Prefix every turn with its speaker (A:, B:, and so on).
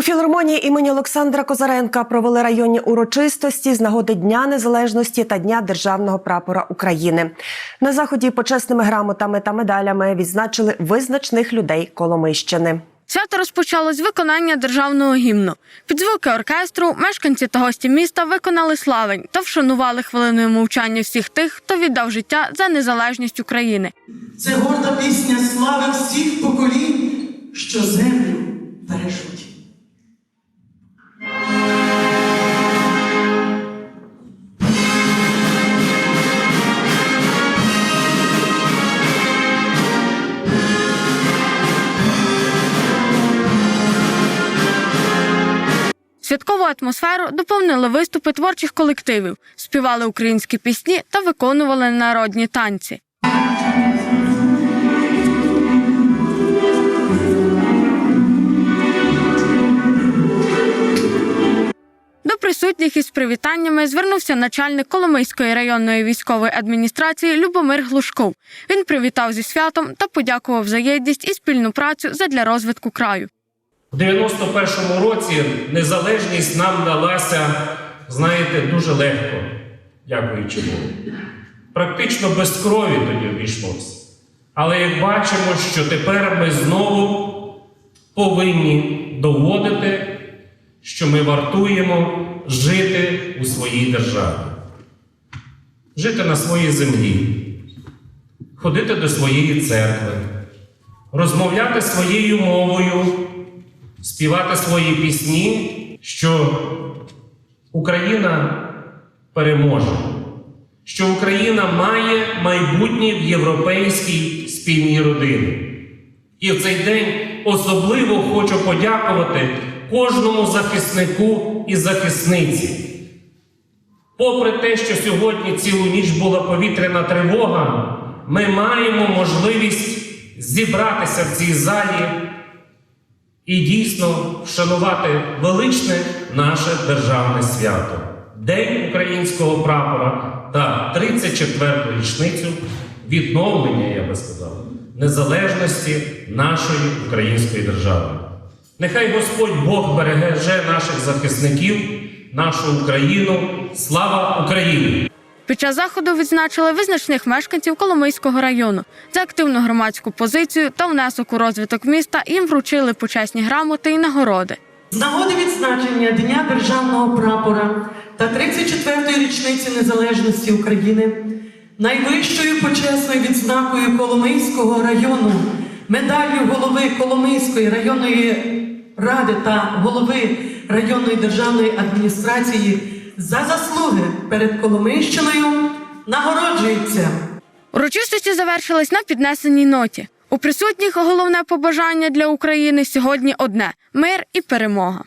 A: У філармонії імені Олександра Козаренка провели районні урочистості з нагоди Дня Незалежності та Дня Державного прапора України. На заході почесними грамотами та медалями відзначили визначних людей Коломийщини.
B: Свято розпочалось з виконання державного гімну. Під звуки оркестру мешканці та гості міста виконали славень та вшанували хвилиною мовчання всіх тих, хто віддав життя за незалежність України.
C: Це горда пісня слави всіх поколінь, що землю бережуть.
B: Святкову атмосферу доповнили виступи творчих колективів, співали українські пісні та виконували народні танці. До присутніх із привітаннями звернувся начальник Коломийської районної військової адміністрації Любомир Глушков. Він привітав зі святом та подякував за єдність і спільну працю задля розвитку краю.
D: У 91-му році незалежність нам далася, знаєте, дуже легко, дякуючи Богу. Практично без крові тоді обійшлося. Але як бачимо, що тепер ми знову повинні доводити, що ми вартуємо жити у своїй державі, жити на своїй землі, ходити до своєї церкви, розмовляти своєю мовою співати свої пісні, що Україна переможе, що Україна має майбутнє в європейській спільній родині. І в цей день особливо хочу подякувати кожному захиснику і захисниці. Попри те, що сьогодні цілу ніч була повітряна тривога, ми маємо можливість зібратися в цій залі і дійсно вшанувати величне наше державне свято День українського прапора та 34-ту річницю відновлення, я би сказав, незалежності нашої української держави. Нехай Господь Бог береже наших захисників, нашу Україну. Слава Україні!
B: Під час заходу відзначили визначних мешканців Коломийського району за активну громадську позицію та внесок у розвиток міста. Їм вручили почесні грамоти і нагороди.
C: З нагоди відзначення Дня Державного прапора та 34-ї річниці незалежності України найвищою почесною відзнакою Коломийського району, медаллю голови Коломийської районної ради та голови районної державної адміністрації за заслуги перед Коломийщиною нагороджується.
B: Урочистості завершились на піднесеній ноті. У присутніх головне побажання для України сьогодні одне мир і перемога.